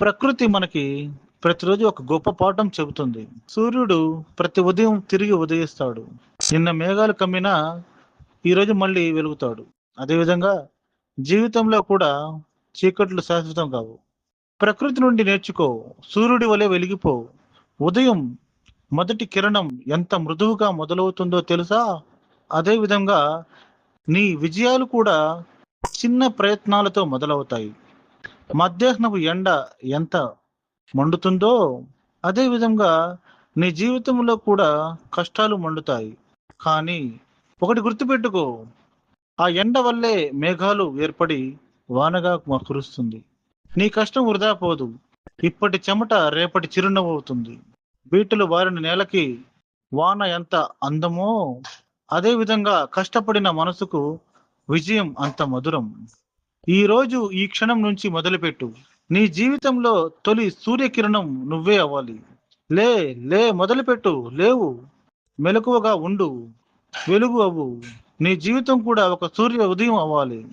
ప్రకృతి మనకి ప్రతిరోజు ఒక గొప్ప పాఠం చెబుతుంది. సూర్యుడు ప్రతి ఉదయం తిరిగి ఉదయిస్తాడు. నిన్న మేఘాలు కమ్మినా ఈరోజు మళ్ళీ వెలుగుతాడు. అదేవిధంగా జీవితంలో కూడా చీకట్లు శాశ్వతం కావు. ప్రకృతి నుండి నేర్చుకో సూర్యుడి వలె వెలిగిపో. ఉదయం మొదటి కిరణం ఎంత మృదువుగా మొదలవుతుందో తెలుసా? అదేవిధంగా నీ విజయాలు కూడా చిన్న ప్రయత్నాలతో మొదలవుతాయి. మధ్యాహ్నపు ఎండ ఎంత మండుతుందో అదే విధంగా నీ జీవితంలో కూడా కష్టాలు మండుతాయి. కానీ ఒకటి గుర్తుపెట్టుకో ఆ ఎండ వల్లే మేఘాలు ఏర్పడి వానగా కురుస్తుంది. నీ కష్టం వృధా పోదు. ఇప్పటి చెమట రేపటి చిరునవ్వు అవుతుంది. బీటలు వారిన నేలకి వాన ఎంత అందమో అదే విధంగా కష్టపడిన మనసుకు విజయం అంత మధురం. ఈ రోజు ఈ క్షణం నుంచి మొదలుపెట్టు. నీ జీవితంలో తొలి సూర్యకిరణం నువ్వే అవ్వాలి. లే లే మొదలుపెట్టు. లేవు. మెలకువగా ఉండు. వెలుగు అవ్వు. నీ జీవితం కూడా ఒక సూర్య ఉదయం అవ్వాలి.